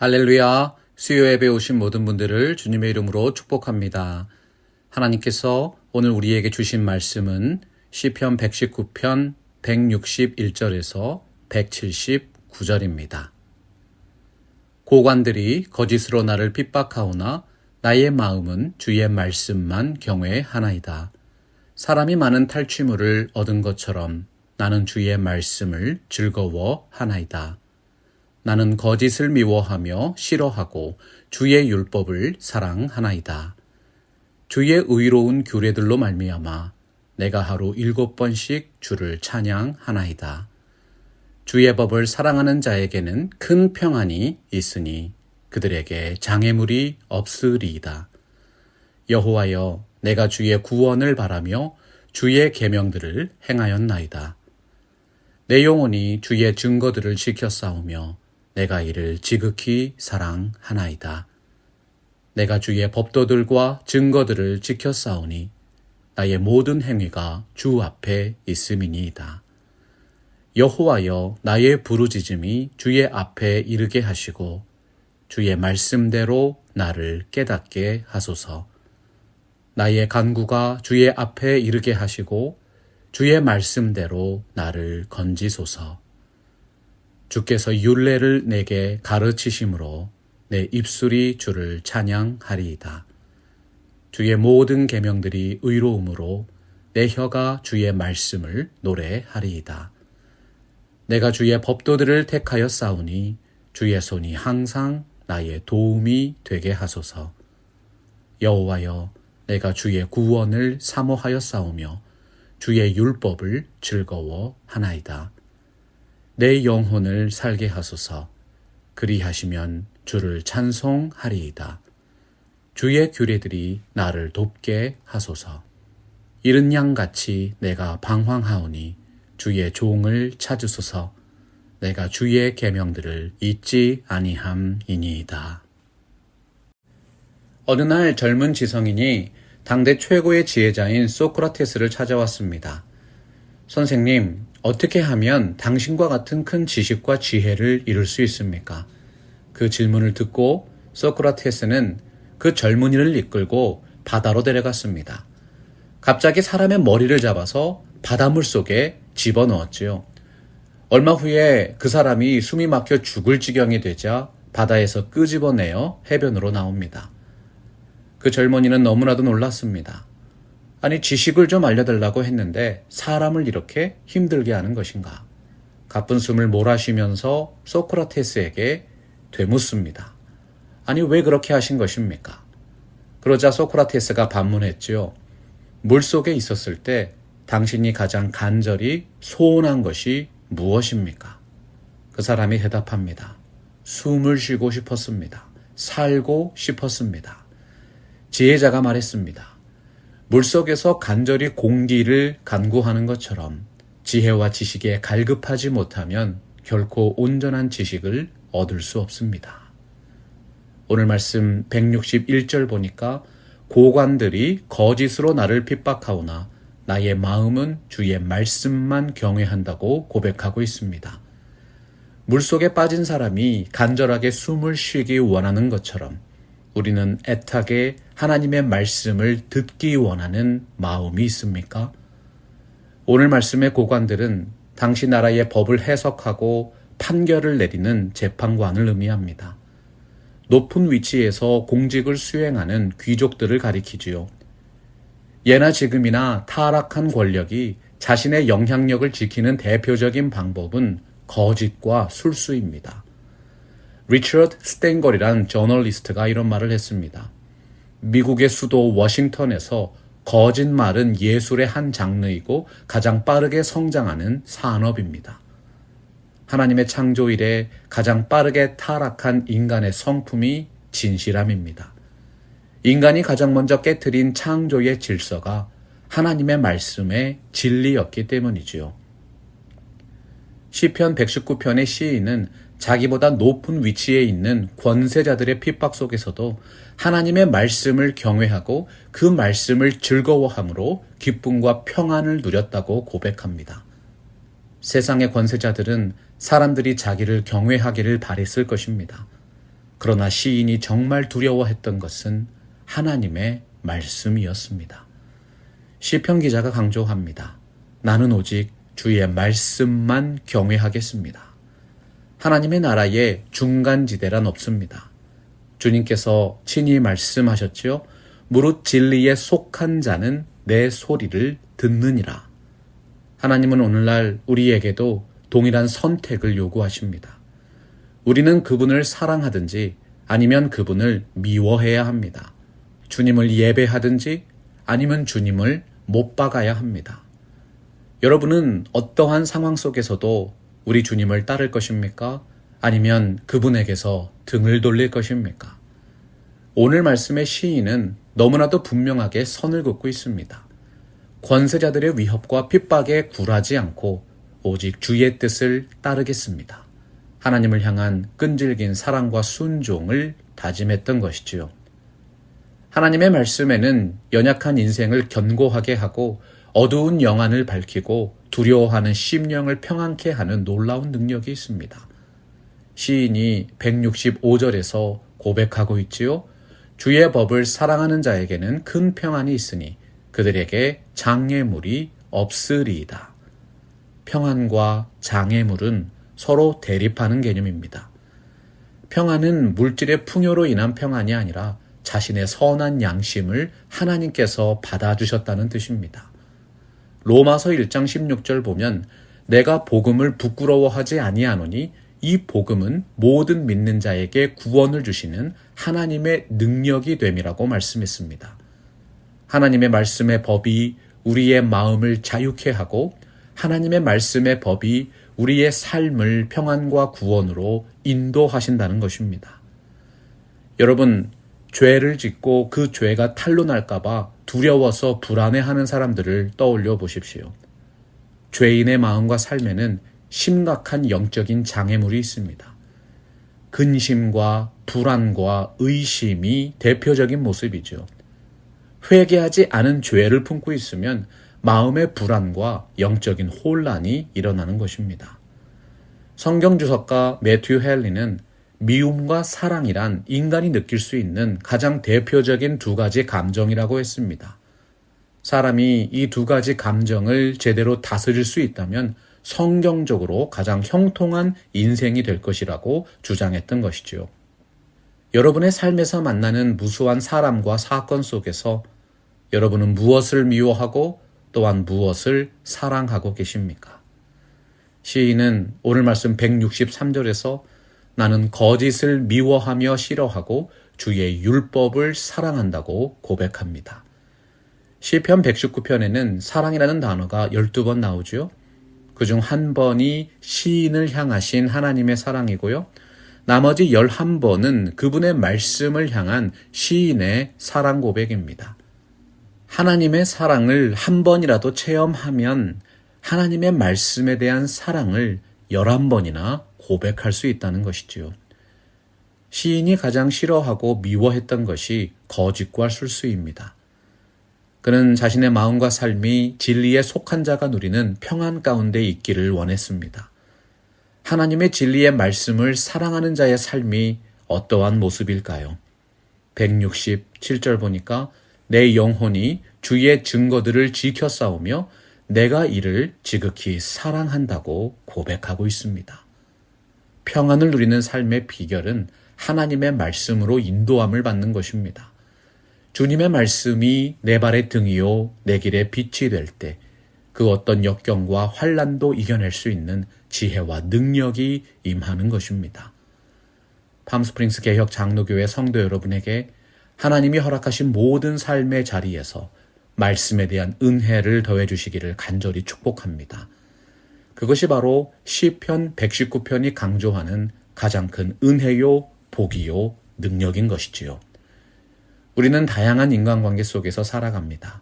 할렐루야. 수요 예배 오신 모든 분들을 주님의 이름으로 축복합니다. 하나님께서 오늘 우리에게 주신 말씀은 시편 119편 161절에서 179절입니다. 고관들이 거짓으로 나를 핍박하오나 나의 마음은 주의 말씀만 경외하나이다. 사람이 많은 탈취물을 얻은 것처럼 나는 주의 말씀을 즐거워하나이다. 나는 거짓을 미워하며 싫어하고 주의 율법을 사랑하나이다. 주의 의로운 규례들로 말미암아 내가 하루 일곱 번씩 주를 찬양하나이다. 주의 법을 사랑하는 자에게는 큰 평안이 있으니 그들에게 장애물이 없으리이다. 여호와여 내가 주의 구원을 바라며 주의 계명들을 행하였나이다. 내 영혼이 주의 증거들을 지켜 싸우며 내가 이를 지극히 사랑하나이다. 내가 주의 법도들과 증거들을 싸우니 나의 모든 행위가 주 앞에 있음이니이다. 여호와여 나의 부르짖음이 주의 앞에 이르게 하시고 주의 말씀대로 나를 깨닫게 하소서. 나의 간구가 주의 앞에 이르게 하시고 주의 말씀대로 나를 건지소서. 주께서 율례를 내게 가르치심으로 내 입술이 주를 찬양하리이다. 주의 모든 계명들이 의로움으로 내 혀가 주의 말씀을 노래하리이다. 내가 주의 법도들을 택하여 싸우니 주의 손이 항상 나의 도움이 되게 하소서. 여호와여, 내가 주의 구원을 사모하여 싸우며 주의 율법을 즐거워하나이다. 내 영혼을 살게 하소서. 그리하시면 주를 찬송하리이다. 주의 규례들이 나를 돕게 하소서. 이른 양같이 내가 방황하오니 주의 종을 찾으소서. 내가 주의 계명들을 잊지 아니함이니이다. 어느 날 젊은 지성인이 당대 최고의 지혜자인 소크라테스를 찾아왔습니다. 선생님, 어떻게 하면 당신과 같은 큰 지식과 지혜를 이룰 수 있습니까? 그 질문을 듣고 소크라테스는 그 젊은이를 이끌고 바다로 데려갔습니다. 갑자기 사람의 머리를 잡아서 바닷물 속에 집어넣었지요. 얼마 후에 그 사람이 숨이 막혀 죽을 지경이 되자 바다에서 끄집어내어 해변으로 나옵니다. 그 젊은이는 너무나도 놀랐습니다. 아니, 지식을 좀 알려달라고 했는데 사람을 이렇게 힘들게 하는 것인가? 가쁜 숨을 몰아쉬면서 소크라테스에게 되묻습니다. 아니, 왜 그렇게 하신 것입니까? 그러자 소크라테스가 반문했지요. 물 속에 있었을 때 당신이 가장 간절히 소원한 것이 무엇입니까? 그 사람이 대답합니다. 숨을 쉬고 싶었습니다. 살고 싶었습니다. 지혜자가 말했습니다. 물속에서 간절히 공기를 간구하는 것처럼 지혜와 지식에 갈급하지 못하면 결코 온전한 지식을 얻을 수 없습니다. 오늘 말씀 161절 보니까 고관들이 거짓으로 나를 핍박하오나 나의 마음은 주의 말씀만 경외한다고 고백하고 있습니다. 물속에 빠진 사람이 간절하게 숨을 쉬기 원하는 것처럼 우리는 애타게 하나님의 말씀을 듣기 원하는 마음이 있습니까? 오늘 말씀의 고관들은 당시 나라의 법을 해석하고 판결을 내리는 재판관을 의미합니다. 높은 위치에서 공직을 수행하는 귀족들을 가리키지요. 예나 지금이나 타락한 권력이 자신의 영향력을 지키는 대표적인 방법은 거짓과 술수입니다. 리처드 스탠걸이란 저널리스트가 이런 말을 했습니다. 미국의 수도 워싱턴에서 거짓말은 예술의 한 장르이고 가장 빠르게 성장하는 산업입니다. 하나님의 창조 이래 가장 빠르게 타락한 인간의 성품이 진실함입니다. 인간이 가장 먼저 깨뜨린 창조의 질서가 하나님의 말씀의 진리였기 때문이지요. 시편 119편의 시인은 자기보다 높은 위치에 있는 권세자들의 핍박 속에서도 하나님의 말씀을 경외하고 그 말씀을 즐거워함으로 기쁨과 평안을 누렸다고 고백합니다. 세상의 권세자들은 사람들이 자기를 경외하기를 바랬을 것입니다. 그러나 시인이 정말 두려워했던 것은 하나님의 말씀이었습니다. 시편 기자가 강조합니다. 나는 오직 주의 말씀만 경외하겠습니다. 하나님의 나라에 중간지대란 없습니다. 주님께서 친히 말씀하셨지요. 무릇 진리에 속한 자는 내 소리를 듣느니라. 하나님은 오늘날 우리에게도 동일한 선택을 요구하십니다. 우리는 그분을 사랑하든지 아니면 그분을 미워해야 합니다. 주님을 예배하든지 아니면 주님을 못 박아야 합니다. 여러분은 어떠한 상황 속에서도 우리 주님을 따를 것입니까? 아니면 그분에게서 등을 돌릴 것입니까? 오늘 말씀의 시인은 너무나도 분명하게 선을 긋고 있습니다. 권세자들의 위협과 핍박에 굴하지 않고 오직 주의 뜻을 따르겠습니다. 하나님을 향한 끈질긴 사랑과 순종을 다짐했던 것이지요. 하나님의 말씀에는 연약한 인생을 견고하게 하고 어두운 영안을 밝히고 두려워하는 심령을 평안케 하는 놀라운 능력이 있습니다. 시인이 165절에서 고백하고 있지요. 주의 법을 사랑하는 자에게는 큰 평안이 있으니 그들에게 장애물이 없으리이다. 평안과 장애물은 서로 대립하는 개념입니다. 평안은 물질의 풍요로 인한 평안이 아니라 자신의 선한 양심을 하나님께서 받아주셨다는 뜻입니다. 로마서 1장 16절 보면 내가 복음을 부끄러워하지 아니하노니 이 복음은 모든 믿는 자에게 구원을 주시는 하나님의 능력이 됨이라고 말씀했습니다. 하나님의 말씀의 법이 우리의 마음을 자유케 하고 하나님의 말씀의 법이 우리의 삶을 평안과 구원으로 인도하신다는 것입니다. 여러분, 죄를 짓고 그 죄가 탄로날까봐 두려워서 불안해하는 사람들을 떠올려 보십시오. 죄인의 마음과 삶에는 심각한 영적인 장애물이 있습니다. 근심과 불안과 의심이 대표적인 모습이죠. 회개하지 않은 죄를 품고 있으면 마음의 불안과 영적인 혼란이 일어나는 것입니다. 성경 주석가 매튜 헬리는 미움과 사랑이란 인간이 느낄 수 있는 가장 대표적인 두 가지 감정이라고 했습니다. 사람이 이 두 가지 감정을 제대로 다스릴 수 있다면 성경적으로 가장 형통한 인생이 될 것이라고 주장했던 것이지요. 여러분의 삶에서 만나는 무수한 사람과 사건 속에서 여러분은 무엇을 미워하고 또한 무엇을 사랑하고 계십니까? 시인은 오늘 말씀 163절에서 나는 거짓을 미워하며 싫어하고 주의 율법을 사랑한다고 고백합니다. 시편 119편에는 사랑이라는 단어가 12번 나오죠. 그중 한 번이 시인을 향하신 하나님의 사랑이고요. 나머지 11번은 그분의 말씀을 향한 시인의 사랑 고백입니다. 하나님의 사랑을 한 번이라도 체험하면 하나님의 말씀에 대한 사랑을 11번이나 고백할 수 있다는 것이지요. 시인이 가장 싫어하고 미워했던 것이 거짓과 술수입니다. 그는 자신의 마음과 삶이 진리에 속한 자가 누리는 평안 가운데 있기를 원했습니다. 하나님의 진리의 말씀을 사랑하는 자의 삶이 어떠한 모습일까요? 167절 보니까 내 영혼이 주의 증거들을 지켜 싸우며 내가 이를 지극히 사랑한다고 고백하고 있습니다. 평안을 누리는 삶의 비결은 하나님의 말씀으로 인도함을 받는 것입니다. 주님의 말씀이 내 발의 등이요 내 길의 빛이 될 때 그 어떤 역경과 환란도 이겨낼 수 있는 지혜와 능력이 임하는 것입니다. 팜스프링스 개혁 장로교회 성도 여러분에게 하나님이 허락하신 모든 삶의 자리에서 말씀에 대한 은혜를 더해 주시기를 간절히 축복합니다. 그것이 바로 시편 119편이 강조하는 가장 큰 은혜요, 복이요, 능력인 것이지요. 우리는 다양한 인간관계 속에서 살아갑니다.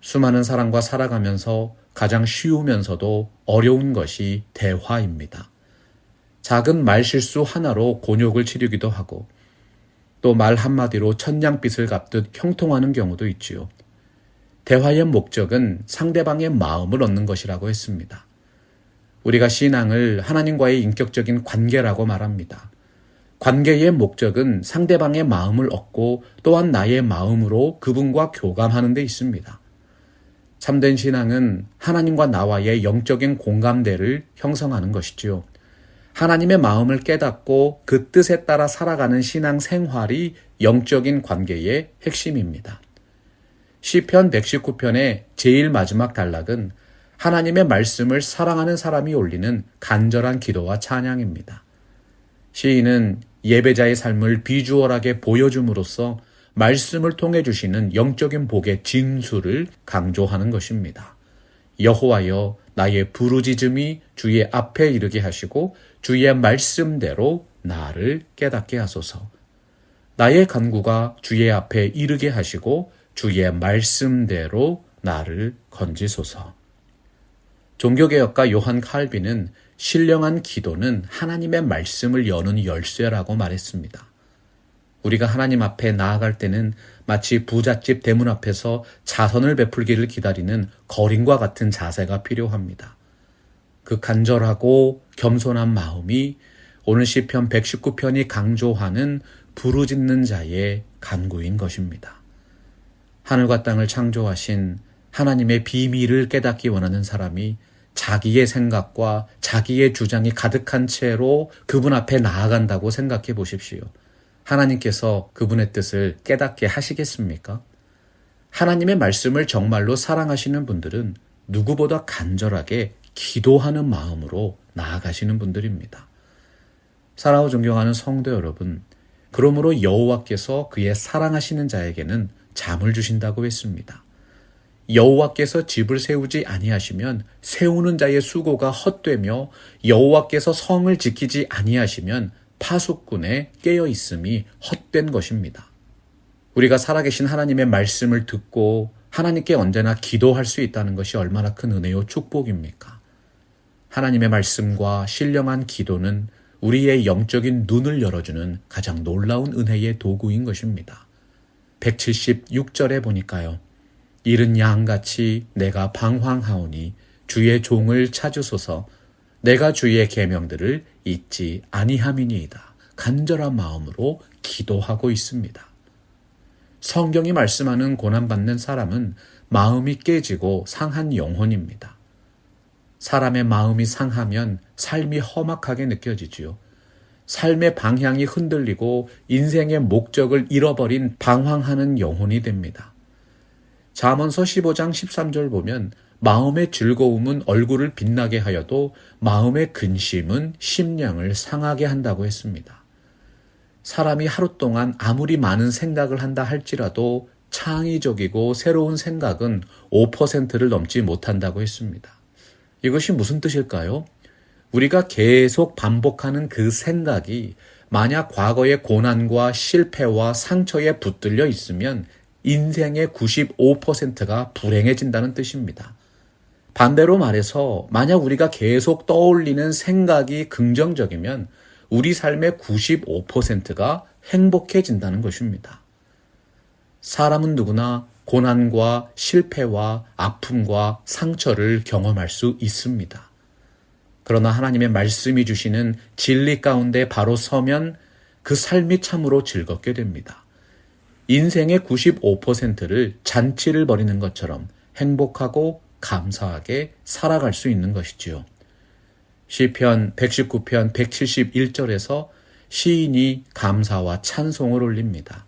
수많은 사람과 살아가면서 가장 쉬우면서도 어려운 것이 대화입니다. 작은 말 실수 하나로 곤욕을 치르기도 하고 또 말 한마디로 천냥빚을 갚듯 형통하는 경우도 있지요. 대화의 목적은 상대방의 마음을 얻는 것이라고 했습니다. 우리가 신앙을 하나님과의 인격적인 관계라고 말합니다. 관계의 목적은 상대방의 마음을 얻고 또한 나의 마음으로 그분과 교감하는 데 있습니다. 참된 신앙은 하나님과 나와의 영적인 공감대를 형성하는 것이지요. 하나님의 마음을 깨닫고 그 뜻에 따라 살아가는 신앙 생활이 영적인 관계의 핵심입니다. 시편 119편의 제일 마지막 단락은 하나님의 말씀을 사랑하는 사람이 올리는 간절한 기도와 찬양입니다. 시인은 예배자의 삶을 비주얼하게 보여줌으로써 말씀을 통해 주시는 영적인 복의 진수를 강조하는 것입니다. 여호와여 나의 부르짖음이 주의 앞에 이르게 하시고 주의 말씀대로 나를 깨닫게 하소서. 나의 간구가 주의 앞에 이르게 하시고 주의 말씀대로 나를 건지소서. 종교개혁가 요한 칼빈은 신령한 기도는 하나님의 말씀을 여는 열쇠라고 말했습니다. 우리가 하나님 앞에 나아갈 때는 마치 부잣집 대문 앞에서 자선을 베풀기를 기다리는 거린과 같은 자세가 필요합니다. 그 간절하고 겸손한 마음이 오늘 시편 119편이 강조하는 부르짖는 자의 간구인 것입니다. 하늘과 땅을 창조하신 하나님의 비밀을 깨닫기 원하는 사람이 자기의 생각과 자기의 주장이 가득한 채로 그분 앞에 나아간다고 생각해 보십시오. 하나님께서 그분의 뜻을 깨닫게 하시겠습니까? 하나님의 말씀을 정말로 사랑하시는 분들은 누구보다 간절하게 기도하는 마음으로 나아가시는 분들입니다. 사랑하고 존경하는 성도 여러분, 그러므로 여호와께서 그의 사랑하시는 자에게는 잠을 주신다고 했습니다. 여호와께서 집을 세우지 아니하시면 세우는 자의 수고가 헛되며 여호와께서 성을 지키지 아니하시면 파수꾼에 깨어 있음이 헛된 것입니다. 우리가 살아계신 하나님의 말씀을 듣고 하나님께 언제나 기도할 수 있다는 것이 얼마나 큰 은혜요 축복입니까? 하나님의 말씀과 신령한 기도는 우리의 영적인 눈을 열어주는 가장 놀라운 은혜의 도구인 것입니다. 176절에 보니까요. 이른 양같이 내가 방황하오니 주의 종을 찾으소서 내가 주의 계명들을 잊지 아니함이니이다. 간절한 마음으로 기도하고 있습니다. 성경이 말씀하는 고난받는 사람은 마음이 깨지고 상한 영혼입니다. 사람의 마음이 상하면 삶이 험악하게 느껴지지요. 삶의 방향이 흔들리고 인생의 목적을 잃어버린 방황하는 영혼이 됩니다. 잠언서 15장 13절 보면 마음의 즐거움은 얼굴을 빛나게 하여도 마음의 근심은 심령을 상하게 한다고 했습니다. 사람이 하루 동안 아무리 많은 생각을 한다 할지라도 창의적이고 새로운 생각은 5%를 넘지 못한다고 했습니다. 이것이 무슨 뜻일까요? 우리가 계속 반복하는 그 생각이 만약 과거의 고난과 실패와 상처에 붙들려 있으면 인생의 95%가 불행해진다는 뜻입니다. 반대로 말해서 만약 우리가 계속 떠올리는 생각이 긍정적이면 우리 삶의 95%가 행복해진다는 것입니다. 사람은 누구나 고난과 실패와 아픔과 상처를 경험할 수 있습니다. 그러나 하나님의 말씀이 주시는 진리 가운데 바로 서면 그 삶이 참으로 즐겁게 됩니다. 인생의 95%를 잔치를 벌이는 것처럼 행복하고 감사하게 살아갈 수 있는 것이지요. 시편 119편 171절에서 시인이 감사와 찬송을 올립니다.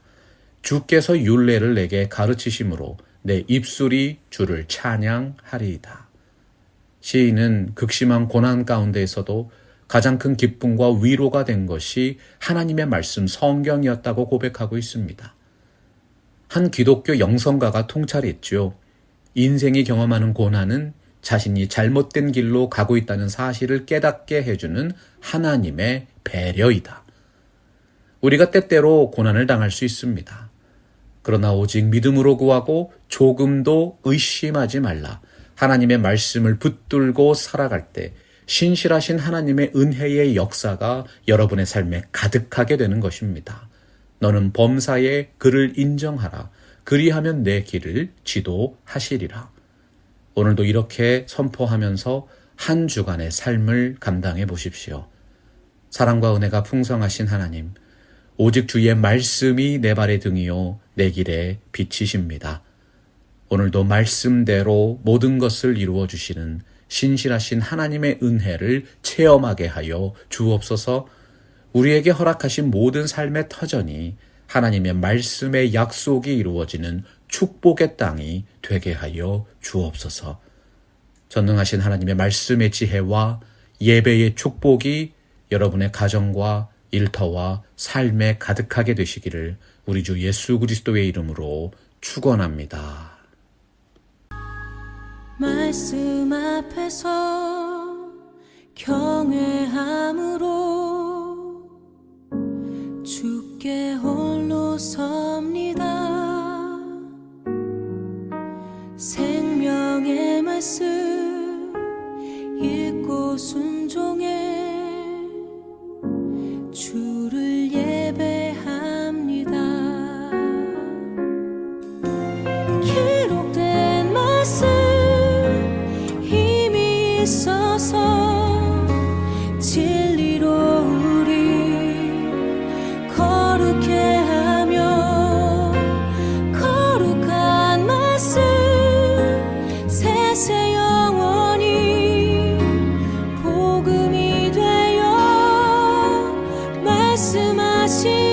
주께서 율례를 내게 가르치심으로 내 입술이 주를 찬양하리이다. 시인은 극심한 고난 가운데에서도 가장 큰 기쁨과 위로가 된 것이 하나님의 말씀 성경이었다고 고백하고 있습니다. 한 기독교 영성가가 통찰했지요. 인생이 경험하는 고난은 자신이 잘못된 길로 가고 있다는 사실을 깨닫게 해주는 하나님의 배려이다. 우리가 때때로 고난을 당할 수 있습니다. 그러나 오직 믿음으로 구하고 조금도 의심하지 말라. 하나님의 말씀을 붙들고 살아갈 때 신실하신 하나님의 은혜의 역사가 여러분의 삶에 가득하게 되는 것입니다. 너는 범사에 그를 인정하라. 그리하면 내 길을 지도하시리라. 오늘도 이렇게 선포하면서 한 주간의 삶을 감당해 보십시오. 사랑과 은혜가 풍성하신 하나님, 오직 주의 말씀이 내 발의 등이요 내 길의 빛이십니다. 오늘도 말씀대로 모든 것을 이루어 주시는 신실하신 하나님의 은혜를 체험하게 하여 주옵소서. 우리에게 허락하신 모든 삶의 터전이 하나님의 말씀의 약속이 이루어지는 축복의 땅이 되게 하여 주옵소서. 전능하신 하나님의 말씀의 지혜와 예배의 축복이 여러분의 가정과 일터와 삶에 가득하게 되시기를 우리 주 예수 그리스도의 이름으로 축원합니다. 말씀 앞에서 경외함으로 홀로 섭니다. 생명의 말씀 복